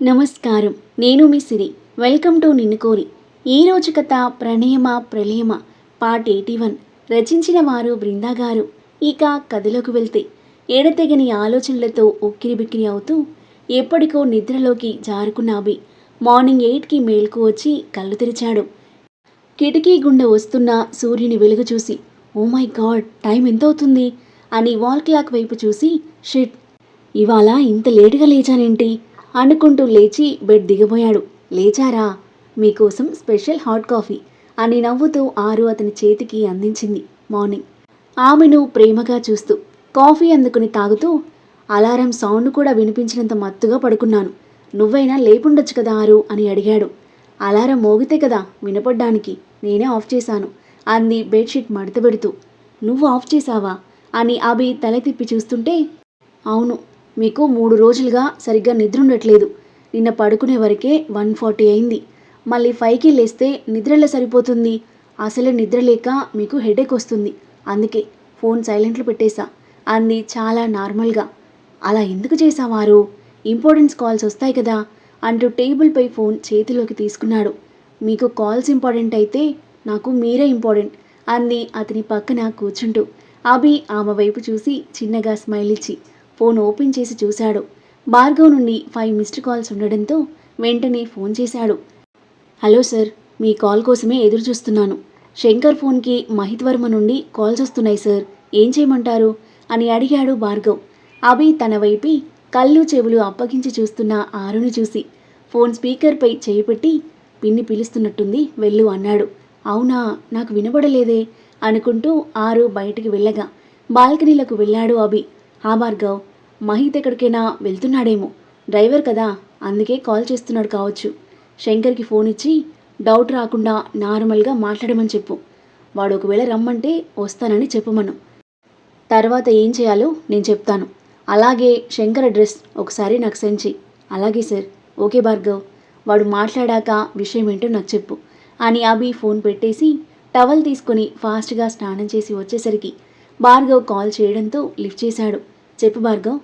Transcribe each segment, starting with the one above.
నమస్కారం. నేను మీ సిరి. Welcome to నిన్ను కోరి. ఈరోజు కథ ప్రణయమ ప్రళయమ పార్ట్ ఎయిటీ వన్. రచించిన వారు బృందా గారు. ఇక కథలోకి వెళ్తే ఎడతెగని ఆలోచనలతో ఉక్కిరిబిక్కిరి అవుతూ ఎప్పటికో నిద్రలోకి జారుకున్న అభి మార్నింగ్ ఎయిట్కి మేల్కు వచ్చి కళ్ళు తెరిచాడు. కిటికీ గుండా వస్తున్న సూర్యుని వెలుగు చూసి ఓ మై గాడ్ టైం ఎంత అవుతుంది అని వాల్ క్లాక్ వైపు చూసి షిట్ ఇవాళ ఇంత లేటుగా లేచానేంటి? అనుకుంటూ లేచి బెడ్ దిగబోయాడు. లేచారా? మీకోసం స్పెషల్ హాట్ కాఫీ అని నవ్వుతూ ఆరు అతని చేతికి అందించింది మార్నింగ్. ఆమెను ప్రేమగా చూస్తూ కాఫీ అందుకుని తాగుతూ అలారం సౌండ్ కూడా వినిపించినంత మత్తుగా పడుకున్నాను. నువ్వైనా లేపుండొచ్చు కదా ఆరు అని అడిగాడు. అలారం మోగితే కదా వినపడ్డానికి నేనే ఆఫ్ చేశాను అంది బెడ్షీట్ మడత పెడుతూ. నువ్వు ఆఫ్ చేశావా? అని అభి తల తిప్పి చూస్తుంటే అవును మీకు మూడు రోజులుగా సరిగ్గా నిద్ర ఉండట్లేదు నిన్న పడుకునే వరకే వన్ ఫార్టీ అయింది. మళ్ళీ ఫైవ్కి లేస్తే నిద్రలో సరిపోతుంది? అసలే నిద్ర లేక మీకు హెడేక్ వస్తుంది. అందుకే ఫోన్ సైలెంట్లో పెట్టేశా. అంది చాలా నార్మల్గా. అలా ఎందుకు చేసావారు ఇంపార్టెన్స్ కాల్స్ వస్తాయి కదా అంటూ టేబుల్పై ఫోన్ చేతిలోకి తీసుకున్నాడు. మీకు కాల్స్ ఇంపార్టెంట్ అయితే నాకు మీరే ఇంపార్టెంట్ అంది అతని పక్కన కూర్చుంటూ. అభి ఆమె వైపు చూసి చిన్నగా స్మైల్ ఇచ్చి ఫోన్ ఓపెన్ చేసి చూశాడు. భార్గవ్ నుండి ఫైవ్ మిస్డ్ కాల్స్ ఉండడంతో వెంటనే ఫోన్ చేశాడు. హలో సార్ మీ కాల్ కోసమే ఎదురు చూస్తున్నాను. శంకర్ ఫోన్కి మహిత్ వర్మ నుండి కాల్స్ వస్తున్నాయి సార్. ఏం చేయమంటారు? అని అడిగాడు భార్గవ్. అభి తన వైపి కళ్ళు చెవులు అప్పగించి చూస్తున్న ఆరుని చూసి ఫోన్ స్పీకర్పై చేయిపెట్టి పిన్ని పిలుస్తున్నట్టుంది వెళ్ళు అన్నాడు. అవునా? నాకు వినబడలేదే? అనుకుంటూ ఆరు బయటికి వెళ్ళగా బాల్కనీలకు వెళ్ళాడు అభి. హా భార్గవ్ మహిత్ ఎక్కడికైనా వెళ్తున్నాడేమో. డ్రైవర్ కదా అందుకే కాల్ చేస్తున్నాడు కావచ్చు. శంకర్కి ఫోన్ ఇచ్చి డౌట్ రాకుండా నార్మల్గా మాట్లాడమని చెప్పు. వాడు ఒకవేళ రమ్మంటే వస్తానని చెప్పమను. తర్వాత ఏం చేయాలో నేను చెప్తాను. అలాగే శంకర్ అడ్రస్ ఒకసారి నాకు సెండ్ చేయి అలాగే సార్. ఓకే భార్గవ్. వాడు మాట్లాడాక విషయం ఏంటో నాకు చెప్పు. అని అభి ఫోన్ పెట్టేసి టవల్ తీసుకొని ఫాస్ట్గా స్నానం చేసి వచ్చేసరికి భార్గవ్ కాల్ చేయడంతో లిఫ్ట్ చేశాడు. చెప్పు భార్గవ్.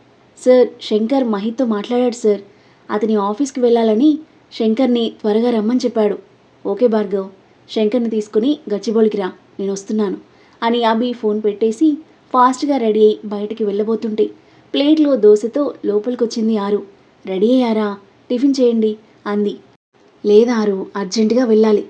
సార్ శంకర్ మహిత్తో మాట్లాడాడు సార్. అతని ఆఫీస్కి వెళ్ళాలని శంకర్ని త్వరగా రమ్మని చెప్పాడు. ఓకే భార్గవ్. శంకర్ని తీసుకుని గచ్చిబౌలికి రా. నేను వస్తున్నాను అని అభి ఫోన్ పెట్టేసి ఫాస్ట్గా రెడీ అయి బయటికి వెళ్ళబోతుంటే ప్లేట్లో దోశతో లోపలికొచ్చింది ఆరు. రెడీ అయ్యారా? టిఫిన్ చేయండి అంది. లేదారు అర్జెంటుగా వెళ్ళాలి.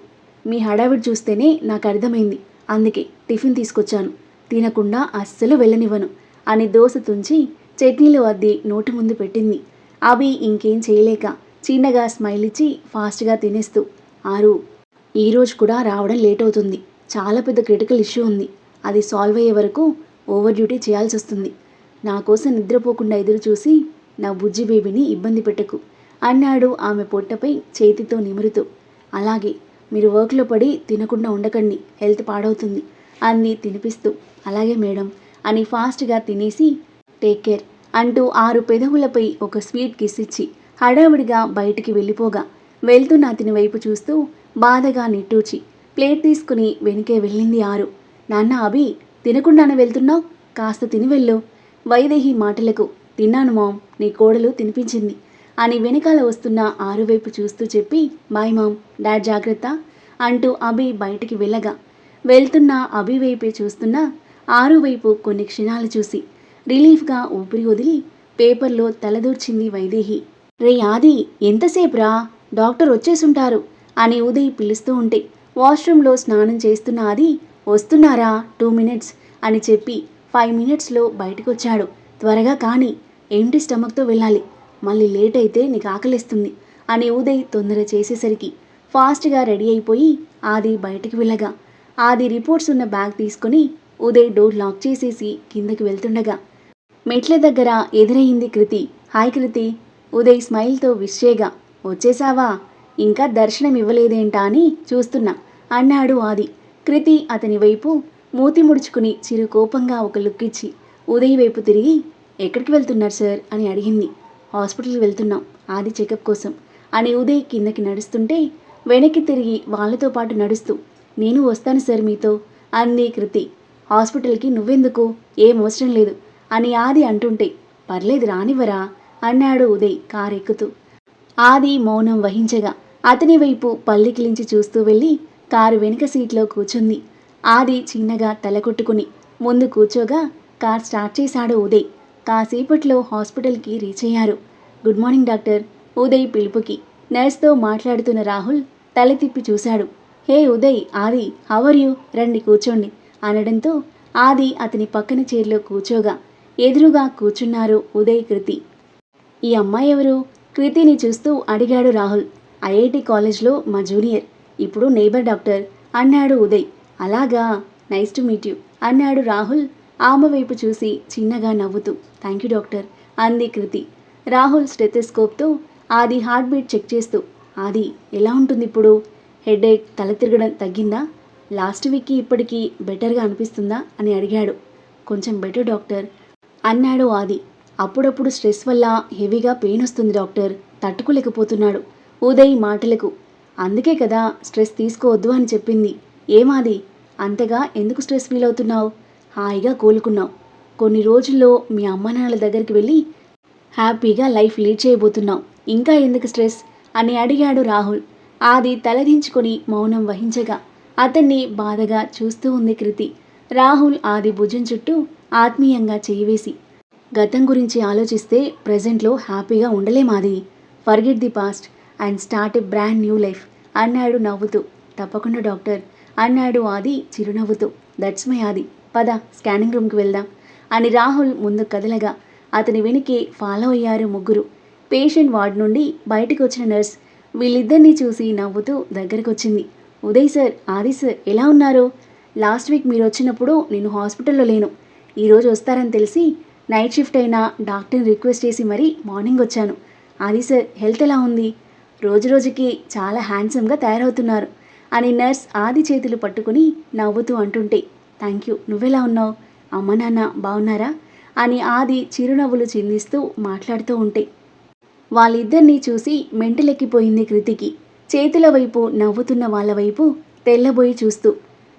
మీ హడావిడి చూస్తేనే నాకు అర్థమైంది. అందుకే టిఫిన్ తీసుకొచ్చాను. తినకుండా అస్సలు వెళ్ళనివ్వను అని దోశ తుంచి చట్నీలు అద్ది నోటి ముందు పెట్టింది. అవి ఇంకేం చేయలేక చిన్నగా స్మైల్ ఇచ్చి ఫాస్ట్గా తినేస్తూ ఆరు ఈరోజు కూడా రావడం లేట్ అవుతుంది చాలా పెద్ద క్రిటికల్ ఇష్యూ ఉంది. అది సాల్వ్ అయ్యే వరకు ఓవర్ డ్యూటీ చేయాల్సి వస్తుంది. నా కోసం నిద్రపోకుండా ఎదురు చూసి నా బుజ్జి బేబీని ఇబ్బంది పెట్టకు అన్నాడు ఆమె పొట్టపై చేతితో నిమురుతూ. అలాగే మీరు వర్క్లో పడి తినకుండా ఉండకండి. హెల్త్ పాడవుతుంది. అంది తినిపిస్తూ అలాగే మేడం అని ఫాస్ట్గా తినేసి టేక్ కేర్ అంటూ ఆరు పెదవులపై ఒక స్వీట్ కిస్ ఇచ్చి హడావిడిగా బయటికి వెళ్ళిపోగా వెళ్తున్న అతని వైపు చూస్తూ బాధగా నిట్టూచి ప్లేట్ తీసుకుని వెనుకే వెళ్ళింది ఆరు. నాన్న అభి తినకుండానే వెళ్తున్నావు? కాస్త తిని వెళ్ళు. వైదేహి మాటలకు తిన్నాను మామ్ నీ కోడలు తినిపించింది అని వెనకాల వస్తున్న ఆరు వైపు చూస్తూ చెప్పి బాయ్ మామ్ డాడ్ జాగ్రత్త అంటూ అభి బయటికి వెళ్ళగా వెళ్తున్న అభివైపే చూస్తున్న ఆరు వైపు కొన్ని క్షణాలు చూసి రిలీఫ్గా ఊపిరి వదిలి పేపర్లో తలదూర్చింది వైదేహి. రే ఆది ఎంతసేపురా డాక్టర్ వచ్చేసుంటారు అని ఉదయ్ పిలుస్తూ ఉంటే వాష్రూమ్లో స్నానం చేస్తున్న ఆది వస్తున్నారా? టూ మినిట్స్ అని చెప్పి ఫైవ్ మినిట్స్లో బయటకు వచ్చాడు త్వరగా కానీ ఏంటి స్టమక్తో వెళ్ళాలి? మళ్ళీ లేట్ అయితే నీకు ఆకలిస్తుంది అని ఉదయ్ తొందర చేసేసరికి ఫాస్ట్గా రెడీ అయిపోయి ఆది బయటికి వెళ్ళగా ఆది రిపోర్ట్స్ ఉన్న బ్యాగ్ తీసుకొని ఉదయ్ డోర్ లాక్ చేసేసి కిందకి వెళ్తుండగా మెట్ల దగ్గర ఎదురయ్యింది కృతి. హాయ్ కృతి. ఉదయ్ స్మైల్తో విషేగా వచ్చేసావా? ఇంకా దర్శనం ఇవ్వలేదేంటా అని చూస్తున్నా అన్నాడు ఆది. కృతి అతని వైపు మూతి ముడుచుకుని చిరు కోపంగా ఒక లుక్ ఇచ్చి ఉదయ్ వైపు తిరిగి ఎక్కడికి వెళ్తున్నారు సార్? అని అడిగింది. హాస్పిటల్కి వెళ్తున్నాం ఆది చెకప్ కోసం అని ఉదయ్ కిందకి నడుస్తుంటే వెనక్కి తిరిగి వాళ్ళతో పాటు నడుస్తూ నేను వస్తాను సార్ మీతో. అంది కృతి. హాస్పిటల్కి నువ్వెందుకు? ఏం అవసరం లేదు. అని ఆది అంటుంటే పర్లేదు రానివ్వరా? అన్నాడు ఉదయ్ కారెక్కుతూ. ఆది మౌనం వహించగా అతని వైపు పల్లికిలించి చూస్తూ వెళ్ళి కారు వెనుక సీట్లో కూర్చుంది. ఆది చిన్నగా తల కొట్టుకుని ముందు కూర్చోగా కార్ స్టార్ట్ చేశాడు ఉదయ్. కాసేపట్లో హాస్పిటల్కి రీచ్ అయ్యారు. Good morning doctor. ఉదయ్ పిలుపుకి నర్స్తో మాట్లాడుతున్న రాహుల్ తల తిప్పి చూశాడు. హే ఉదయ్ ఆది హవర్ యూ రండి కూర్చోండి అనడంతో ఆది అతని పక్కన చైర్లో కూర్చోగా. ఎదురుగా కూర్చున్నారు ఉదయ్ కృతి. ఈ అమ్మాయి ఎవరు? కృతిని చూస్తూ అడిగాడు రాహుల్. ఐఐటి కాలేజ్లో మా జూనియర్. ఇప్పుడు నేబర్ డాక్టర్ అన్నాడు ఉదయ్. అలాగా నైస్ టు మీట్ యూ అన్నాడు రాహుల్. ఆమె వైపు చూసి చిన్నగా నవ్వుతూ థ్యాంక్ యూ డాక్టర్ అంది కృతి. రాహుల్ స్టెథెస్కోప్తో ఆది హార్ట్ బీట్ చెక్ చేస్తూ ఆది ఎలా ఉంటుంది ఇప్పుడు హెడేక్ తల తిరగడం తగ్గిందా? లాస్ట్ వీక్కి ఇప్పటికీ బెటర్గా అనిపిస్తుందా? అని అడిగాడు. కొంచెం బెటర్ డాక్టర్. అన్నాడు ఆది. అప్పుడప్పుడు స్ట్రెస్ వల్ల హెవీగా పెయిన్ వస్తుంది డాక్టర్. తట్టుకోలేకపోతున్నాడు. ఉదయ్ మాటలకు అందుకే కదా స్ట్రెస్ తీసుకోవద్దు అని చెప్పింది. ఏమాది అంతగా ఎందుకు స్ట్రెస్ ఫీల్ అవుతున్నావు హాయిగా కోలుకున్నావు. కొన్ని రోజుల్లో మీ అమ్మ నాన్నల దగ్గరికి వెళ్ళి హ్యాపీగా లైఫ్ లీడ్ చేయబోతున్నావు. ఇంకా ఎందుకు స్ట్రెస్? అని అడిగాడు రాహుల్. ఆది తలదించుకుని మౌనం వహించగా అతన్ని బాధగా చూస్తూ ఉంది కృతి. రాహుల్ ఆది భుజం చుట్టూ ఆత్మీయంగా చేయివేసి గతం గురించి ఆలోచిస్తే ప్రజెంట్లో హ్యాపీగా ఉండలేమాది forget the past and start a brand new life అన్నాడు నవ్వుతూ. తప్పకుండా డాక్టర్ అన్నాడు ఆది చిరునవ్వుతూ. దట్స్ మై ఆది. పద స్కానింగ్ రూమ్కి వెళ్దాం అని రాహుల్ ముందు కదలగా అతని వెనుకే ఫాలో అయ్యారు ముగ్గురు. పేషెంట్ వార్డ్ నుండి బయటకు వచ్చిన నర్స్ వీళ్ళిద్దరినీ చూసి నవ్వుతూ దగ్గరకు వచ్చింది ఉదయ్ సార్ ఆది సార్ ఎలా ఉన్నారు? లాస్ట్ వీక్ మీరు వచ్చినప్పుడు నేను హాస్పిటల్లో లేను. ఈరోజు వస్తారని తెలిసి నైట్ షిఫ్ట్ అయినా డాక్టర్ని రిక్వెస్ట్ చేసి మరీ మార్నింగ్ వచ్చాను. ఆది సార్ హెల్త్ ఎలా ఉంది? రోజు రోజుకి చాలా హ్యాండ్సమ్గా తయారవుతున్నారు అని నర్స్ ఆది చేతులు పట్టుకుని నవ్వుతూ అంటుంటే థ్యాంక్ యూ నువ్వెలా ఉన్నావు? అమ్మ నాన్న బాగున్నారా? అని ఆది చిరునవ్వులు చిందిస్తూ మాట్లాడుతూ ఉంటే వాళ్ళిద్దరినీ చూసి మెంటలెక్కిపోయింది కృతికి. చేతుల వైపు నవ్వుతున్న వాళ్ళ వైపు తెల్లబోయి చూస్తూ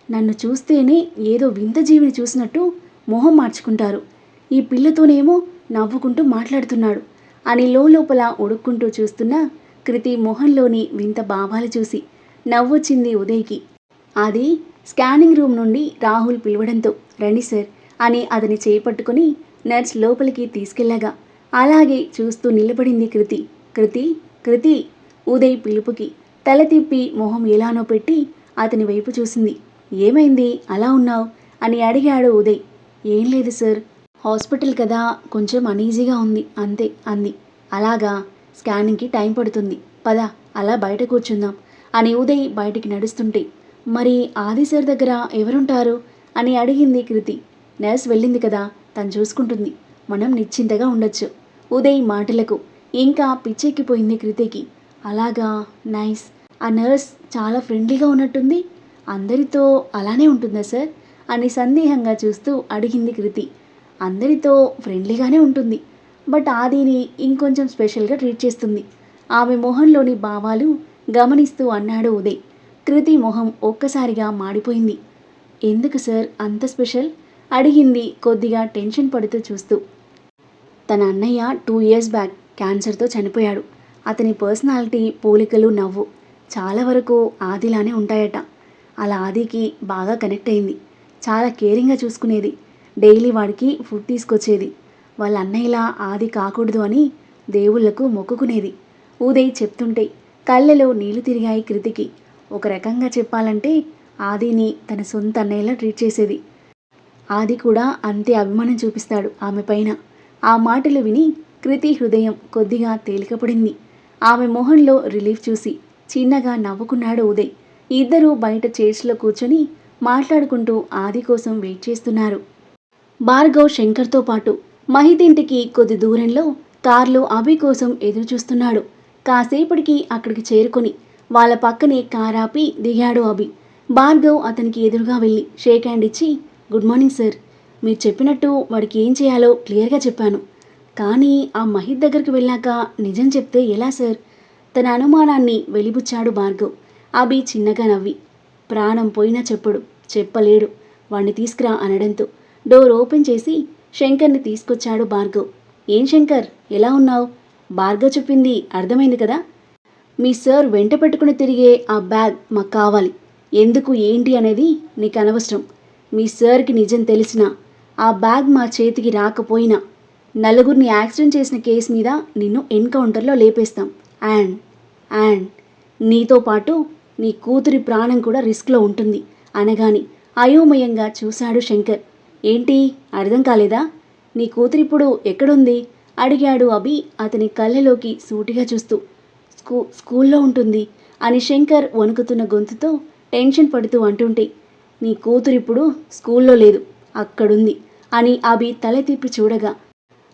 నన్ను చూస్తేనే ఏదో వింత జీవిని చూసినట్టు మొహం మార్చుకుంటారు. ఈ పిల్లతోనేమో నవ్వుకుంటూ మాట్లాడుతున్నాడు. అని లోపల ఉడుక్కుంటూ చూస్తున్న కృతి మొహంలోని వింత భావాలు చూసి నవ్వొచ్చింది ఉదయ్కి. అది స్కానింగ్ రూమ్ నుండి రాహుల్ పిలవడంతో రండి సార్ అని అతని చేపట్టుకుని నర్స్ లోపలికి తీసుకెళ్ళగా. అలాగే చూస్తూ నిలబడింది కృతి. కృతి కృతి ఉదయ్ పిలుపుకి తల తిప్పి మొహం ఎలానో పెట్టి అతని వైపు చూసింది. ఏమైంది? అలా ఉన్నావు? అని అడిగాడు ఉదయ్. ఏం లేదు సార్. హాస్పిటల్ కదా కొంచెం అనీజీగా ఉంది అంతే అంది. అలాగా? స్కానింగ్కి టైం పడుతుంది. పద అలా బయట కూర్చుందాం అని ఉదయ్ బయటికి నడుస్తుంటే మరి ఆది సార్ దగ్గర ఎవరుంటారు? అని అడిగింది కృతి. నర్స్ వెళ్ళింది కదా తను చూసుకుంటుంది. మనం నిశ్చింతగా ఉండొచ్చు. ఉదయ్ మాటలకు ఇంకా పిచ్చెక్కిపోయింది కృతికి. అలాగా నైస్. ఆ నర్స్ చాలా ఫ్రెండ్లీగా ఉన్నట్టుంది. అందరితో అలానే ఉంటుందా సార్? అని సందేహంగా చూస్తూ అడిగింది కృతి. అందరితో ఫ్రెండ్లీగానే ఉంటుంది. బట్ ఆదిని ఇంకొంచెం స్పెషల్గా ట్రీట్ చేస్తుంది. ఆమె మొహంలోని భావాలు గమనిస్తూ అన్నాడు ఉదయ్. కృతి మొహం ఒక్కసారిగా మాడిపోయింది. ఎందుకు సార్ అంత స్పెషల్? అడిగింది కొద్దిగా టెన్షన్ పడుతూ చూస్తూ. తన అన్నయ్య టూ ఇయర్స్ బ్యాక్ క్యాన్సర్తో చనిపోయాడు. అతని పర్సనాలిటీ పోలికలు నవ్వు చాలా వరకు ఆదిలానే ఉంటాయట. అలా ఆదికి బాగా కనెక్ట్ అయింది. చాలా కేరింగ్గా చూసుకునేది. డైలీ వాడికి ఫుడ్ తీసుకొచ్చేది. వాళ్ళ అన్నయ్యలా ఆది కాకూడదు అని దేవుళ్ళకు మొక్కుకునేది. ఉదయ్ చెప్తుంటే కళ్ళలో నీళ్ళు తిరిగాయి కృతికి. ఒక రకంగా చెప్పాలంటే ఆదిని తన సొంత అన్నయ్యలా ట్రీట్ చేసేది. ఆది కూడా అంతే అభిమానం చూపిస్తాడు ఆమె పైన. ఆ మాటలు విని కృతి హృదయం కొద్దిగా తేలికపడింది. ఆమె మొహంలో రిలీఫ్ చూసి చిన్నగా నవ్వుకున్నాడు ఉదయ్. ఇద్దరూ బయట చైర్స్లో కూర్చొని మాట్లాడుకుంటూ ఆది కోసం వెయిట్ చేస్తున్నారు. భార్గవ్ శంకర్తో పాటు మహితింటికి కొద్ది దూరంలో కార్లో అభి కోసం ఎదురుచూస్తున్నాడు. కాసేపటికి అక్కడికి చేరుకొని వాళ్ళ పక్కనే కార్ ఆపి దిగాడు అభి. భార్గవ్ అతనికి ఎదురుగా వెళ్ళి షేక్ హ్యాండ్ ఇచ్చి గుడ్ మార్నింగ్ సార్. మీరు చెప్పినట్టు వాడికి ఏం చేయాలో క్లియర్గా చెప్పాను. కానీ ఆ మహిత్ దగ్గరికి వెళ్ళాక నిజం చెప్తే ఎలా సార్? తన అనుమానాన్ని వెలిబుచ్చాడు భార్గవ్. అభి చిన్నగా నవ్వి ప్రాణం పోయినా చెప్పడు చెప్పలేడు. వాణ్ణి తీసుకురా అనడంతో డోర్ ఓపెన్ చేసి శంకర్ని తీసుకొచ్చాడు భార్గవ్. ఏం శంకర్? ఎలా ఉన్నావు? భార్గవ్ చెప్పింది అర్థమైంది కదా? మీ సార్ వెంట పెట్టుకుని తిరిగే ఆ బ్యాగ్ మాకు కావాలి. ఎందుకు ఏంటి అనేది నీకు అనవసరం. మీ సార్కి నిజం తెలిసినా ఆ బ్యాగ్ మా చేతికి రాకపోయినా నలుగురిని యాక్సిడెంట్ చేసిన కేసు మీద నిన్ను ఎన్కౌంటర్లో లేపేస్తాం. అండ్ అండ్ నీతో పాటు నీ కూతురి ప్రాణం కూడా రిస్క్లో ఉంటుంది. అనగాని అయోమయంగా చూశాడు శంకర్. ఏంటి? అర్థం కాలేదా? నీ కూతురిప్పుడు ఎక్కడుంది? అడిగాడు అభి అతని కళ్ళలోకి సూటిగా చూస్తూ. స్కూ స్కూల్లో ఉంటుంది అని శంకర్ వణుకుతున్న గొంతుతో టెన్షన్ పడుతూ అంటుంటే నీ కూతురిప్పుడు స్కూల్లో లేదు. అక్కడుంది అని అభి తల తిప్పి చూడగా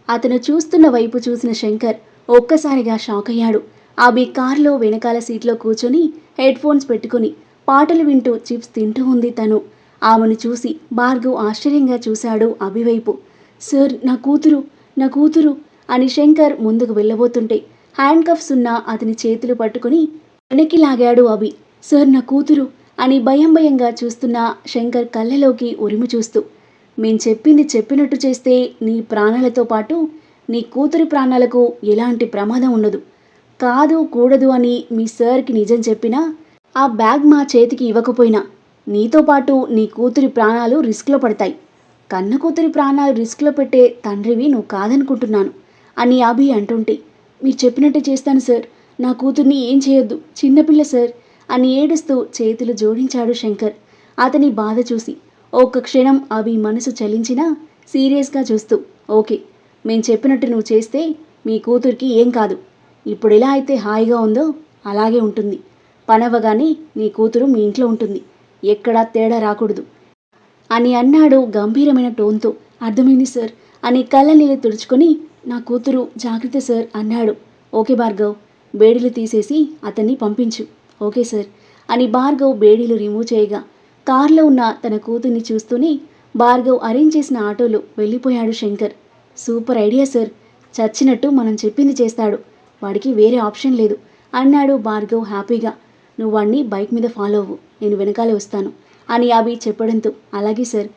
అతను చూస్తున్న వైపు చూసిన శంకర్ ఒక్కసారిగా షాక్ అయ్యాడు. అభి కారులో వెనకాల సీట్లో కూర్చొని హెడ్ ఫోన్స్ పెట్టుకుని పాటలు వింటూ చిప్స్ తింటూ ఉంది తను. ఆమెను చూసి భార్గవ్ ఆశ్చర్యంగా చూశాడు అభివైపు సార్ నా కూతురు నా కూతురు అని శంకర్ ముందుకు వెళ్ళబోతుంటే హ్యాండ్ కఫ్స్ ఉన్న అతని చేతులు పట్టుకుని వెనక్కి లాగాడు అభి. సార్ నా కూతురు అని భయం భయంగా చూస్తున్న శంకర్ కళ్ళలోకి ఉరిమి చూస్తూ మేం చెప్పింది చెప్పినట్టు చేస్తే నీ ప్రాణాలతో పాటు నీ కూతురి ప్రాణాలకు ఎలాంటి ప్రమాదం ఉండదు. కాదు కూడదు అని మీ సార్కి నిజం చెప్పినా ఆ బ్యాగ్ మా చేతికి ఇవ్వకపోయినా నీతో పాటు నీ కూతురి ప్రాణాలు రిస్క్లో పడతాయి. కన్న కూతురి ప్రాణాలు రిస్క్లో పెట్టే తండ్రివి నువ్వు కాదనుకుంటున్నాను అని అభి అంటుంటే మీరు చెప్పినట్టు చేస్తాను సార్. నా కూతుర్ని ఏం చేయొద్దు చిన్నపిల్ల సార్ అని ఏడుస్తూ చేతులు జోడించాడు శంకర్. అతని బాధ చూసి ఒక్క క్షణం అవి మనసు చలించినా సీరియస్గా చూస్తూ ఓకే మేం చెప్పినట్టు నువ్వు చేస్తే మీ కూతురికి ఏం కాదు. ఇప్పుడు ఎలా అయితే హాయిగా ఉందో అలాగే ఉంటుంది. పనవగానే నీ కూతురు మీ ఇంట్లో ఉంటుంది. ఎక్కడా తేడా రాకూడదు. అని అన్నాడు గంభీరమైన టోన్తో. అర్థమైంది సార్. అని కళ్ళ నీళ్ళు తుడుచుకొని నా కూతురు జాగ్రత్త సార్ అన్నాడు. ఓకే భార్గవ్ బేడీలు తీసేసి అతన్ని పంపించు. ఓకే సార్ అని భార్గవ్ బేడీలు రిమూవ్ చేయగా కార్లో ఉన్న తన కూతుర్ని చూస్తూనే భార్గవ్ అరేంజ్ చేసిన ఆటోలో వెళ్ళిపోయాడు శంకర్. Super idea sir. చచ్చినట్టు మనం చెప్పింది చేస్తాడు. వాడికి వేరే ఆప్షన్ లేదు. అన్నాడు భార్గవ్ హ్యాపీగా. నువ్వు వాడిని బైక్ మీద ఫాలో అవ్వు. నేను వెనకాలే వస్తాను అని అభి చెప్పడంతో అలాగే సార్.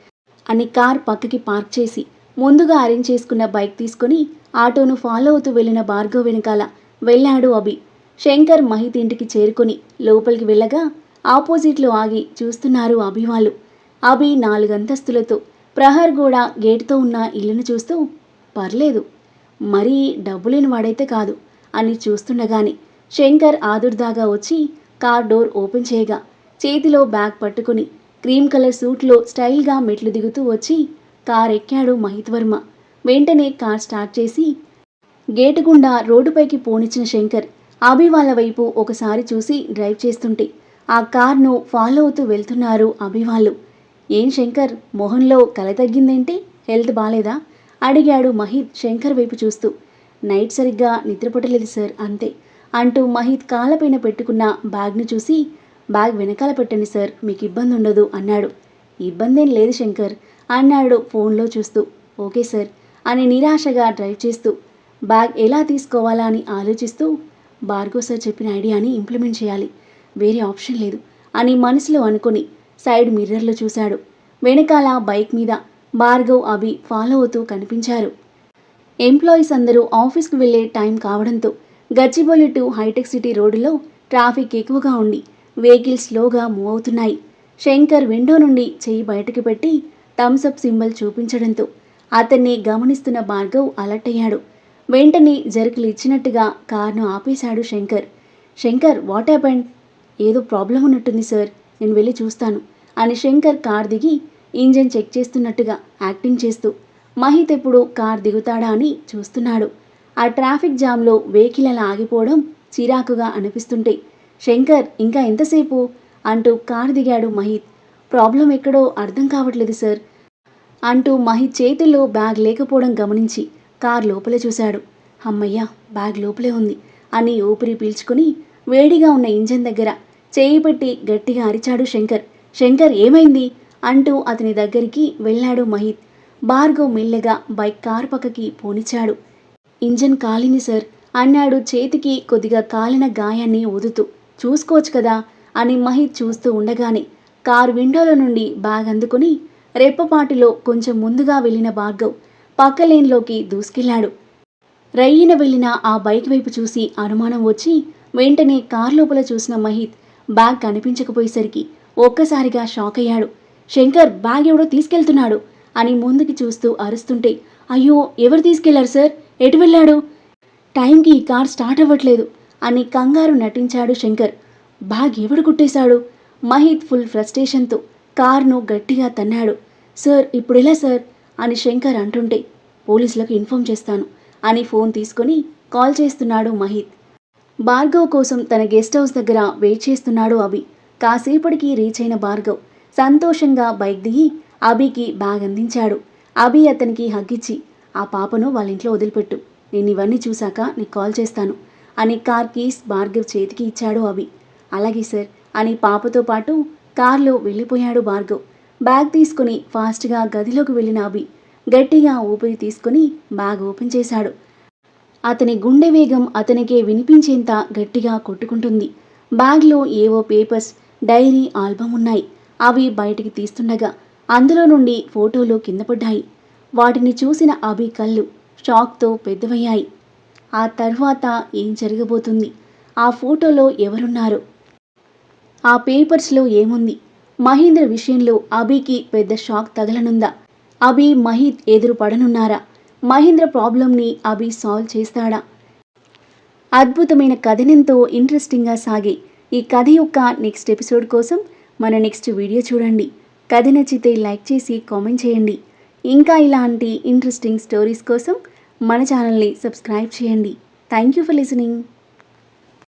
అని కార్ పక్కకి పార్క్ చేసి ముందుగా అరేంజ్ చేసుకున్న బైక్ తీసుకొని ఆటోను ఫాలో అవుతూ వెళ్ళిన భార్గవ్ వెనకాల వెళ్ళాడు అభి. శంకర్ మహిత్ ఇంటికి చేరుకొని లోపలికి వెళ్ళగా ఆపోజిట్లో ఆగి చూస్తున్నారు అభి వాళ్ళు అభి నాలుగంతస్తులతో ప్రహర్ గోడ గేటుతో ఉన్న ఇల్లును చూస్తూ పర్లేదు మరీ డబ్బులేని వాడైతే కాదు అని చూస్తుండగానే శంకర్ ఆదుర్దాగా వచ్చి కార్ డోర్ ఓపెన్ చేయగా చేతిలో బ్యాగ్ పట్టుకుని క్రీమ్ కలర్ సూట్లో స్టైల్గా మెట్లు దిగుతూ వచ్చి కార్ ఎక్కాడు మహిత్ వర్మ. వెంటనే కార్ స్టార్ట్ చేసి గేటు గుండా రోడ్డుపైకి పోనిచ్చిన శంకర్ అభి వాళ్ళ వైపు ఒకసారి చూసి డ్రైవ్ చేస్తుంటే ఆ కార్ను ఫాలో అవుతూ వెళ్తున్నారు అభివాళ్ళు ఏం శంకర్? మొహంలో కల తగ్గిందేంటి? హెల్త్ బాలేదా? అడిగాడు మహిత్ శంకర్ వైపు చూస్తూ. నైట్ సరిగ్గా నిద్రపట్టలేదు సార్ అంతే. అంటూ మహిత్ కాళ్ళపైన పెట్టుకున్న బ్యాగ్ను చూసి బ్యాగ్ వెనకాల పెట్టండి సార్ మీకు ఇబ్బంది ఉండదు అన్నాడు. ఇబ్బంది ఏం లేదు శంకర్ అన్నాడు ఫోన్లో చూస్తూ. ఓకే సార్ అని నిరాశగా డ్రైవ్ చేస్తూ. బ్యాగ్ ఎలా తీసుకోవాలా అని ఆలోచిస్తూ బార్గో సార్ చెప్పిన ఐడియాని ఇంప్లిమెంట్ చేయాలి. వేరే ఆప్షన్ లేదు అని మనసులో అనుకుని సైడ్ మిర్రర్లో చూశాడు. వెనకాల బైక్ మీద భార్గవ్ అభి ఫాలో అవుతూ కనిపించారు. ఎంప్లాయీస్ అందరూ ఆఫీస్కి వెళ్ళే టైం కావడంతో గచ్చిబౌలి టు హైటెక్ సిటీ రోడ్డులో ట్రాఫిక్ ఎక్కువగా ఉండి వెహికల్ స్లోగా మూవ్ అవుతున్నాయి. శంకర్ విండో నుండి చెయ్యి బయటకు పెట్టి థమ్సప్ సింబల్ చూపించడంతో అతన్ని గమనిస్తున్న భార్గవ్ అలర్ట్ అయ్యాడు. వెంటనే జరుకులు ఇచ్చినట్టుగా కార్ను ఆపేశాడు శంకర్. Shankar what happened? ఏదో ప్రాబ్లం ఉన్నట్టుంది సార్. నేను వెళ్ళి చూస్తాను అని శంకర్ కార్ దిగి ఇంజన్ చెక్ చేస్తున్నట్టుగా యాక్టింగ్ చేస్తూ మహిత్ ఎప్పుడు కార్ దిగుతాడా అని చూస్తున్నాడు. ఆ ట్రాఫిక్ జామ్లో వెహికల్ అలా ఆగిపోవడం చిరాకుగా అనిపిస్తుంటే శంకర్ ఇంకా ఎంతసేపు? అంటూ కార్ దిగాడు మహిత్. ప్రాబ్లం ఎక్కడో అర్థం కావట్లేదు సార్. అంటూ మహిత్ చేతుల్లో బ్యాగ్ లేకపోవడం గమనించి కార్ లోపలే చూశాడు. అమ్మయ్య బ్యాగ్ లోపలే ఉంది అని ఊపిరి పీల్చుకుని వేడిగా ఉన్న ఇంజన్ దగ్గర చేయి పెట్టి గట్టిగా అరిచాడు శంకర్. శంకర్ ఏమైంది? అంటూ అతని దగ్గరికి వెళ్ళాడు మహిత్. భార్గవ్ మెల్లగా బైక్ కార్ పక్కకి పోనిచాడు ఇంజన్ కాలింది సార్ అన్నాడు చేతికి కొద్దిగా కాలిన గాయాన్ని ఊదుతూ. చూసుకోవచ్చు కదా అని మహిత్ చూస్తూ ఉండగానే కారు విండోలో నుండి బ్యాగ్ అందుకుని రెప్పపాటిలో కొంచెం ముందుగా వెళ్ళిన భార్గవ్ పక్క లేన్లోకి దూసుకెళ్ళాడు రయ్యిన వెళ్ళిన ఆ బైక్ వైపు చూసి అనుమానం వచ్చి వెంటనే కార్ లోపల చూసిన మహిత్ బ్యాగ్ కనిపించకపోయేసరికి ఒక్కసారిగా షాక్ అయ్యాడు. శంకర్ బ్యాగ్ ఎవడో తీసుకెళ్తున్నాడు అని ముందుకి చూస్తూ అరుస్తుంటే అయ్యో ఎవరు తీసుకెళ్ళారు సార్? ఎటు వెళ్ళాడు? టైంకి ఈ కార్ స్టార్ట్ అవ్వట్లేదు అని కంగారు నటించాడు శంకర్. బ్యాగ్ ఎవడు కుట్టేశాడు? మహిత్ ఫుల్ ఫ్రస్ట్రేషన్తో కార్ను గట్టిగా తన్నాడు. సార్ ఇప్పుడెలా సార్? అని శంకర్ అంటుంటే పోలీసులకు ఇన్ఫామ్ చేస్తాను అని ఫోన్ తీసుకొని కాల్ చేస్తున్నాడు మహిత్. భార్గవ్ కోసం తన గెస్ట్ హౌస్ దగ్గర వెయిట్ చేస్తున్నాడు అభి. కాసేపటికి రీచ్ అయిన భార్గవ్ సంతోషంగా బైక్ దిగి అభికి బ్యాగ్ అందించాడు. అభి అతనికి హగ్గిచ్చి ఆ పాపను వాళ్ళ ఇంట్లో వదిలిపెట్టు. నేను ఇవన్నీ చూశాక నీకు కాల్ చేస్తాను అని కార్ కీస్ భార్గవ్ చేతికి ఇచ్చాడు అభి. అలాగే సార్ అని పాపతో పాటు కార్లో వెళ్ళిపోయాడు భార్గవ్. బ్యాగ్ తీసుకుని ఫాస్ట్గా గదిలోకి వెళ్ళిన అభి గట్టిగా ఊపిరి తీసుకుని బ్యాగ్ ఓపెన్ చేశాడు. అతని గుండె వేగం అతనికే వినిపించేంత గట్టిగా కొట్టుకుంటుంది. బ్యాగ్లో ఏవో పేపర్స్ డైరీ ఆల్బమ్ ఉన్నాయి. అవి బయటికి తీస్తుండగా అందులో నుండి ఫోటోలు కింద పడ్డాయి. వాటిని చూసిన అభి కళ్ళు షాక్తో పెద్దవయ్యాయి. ఆ తర్వాత ఏం జరగబోతుంది? ఆ ఫోటోలో ఎవరున్నారు? ఆ పేపర్స్లో ఏముంది? మహేంద్ర విషయంలో అభికి పెద్ద షాక్ తగలనుందా? అభి మహిత్ ఎదురు పడనున్నారా మహేంద్ర ప్రాబ్లంని అభి సాల్వ్ చేస్తాడా? అద్భుతమైన కథనంతో ఇంట్రెస్టింగ్గా సాగే ఈ కథ యొక్క నెక్స్ట్ ఎపిసోడ్ కోసం మన నెక్స్ట్ వీడియో చూడండి. కథ నచ్చితే లైక్ చేసి కామెంట్ చేయండి. ఇంకా ఇలాంటి ఇంట్రెస్టింగ్ స్టోరీస్ కోసం మన ఛానల్ని సబ్స్క్రైబ్ చేయండి. Thank you for listening.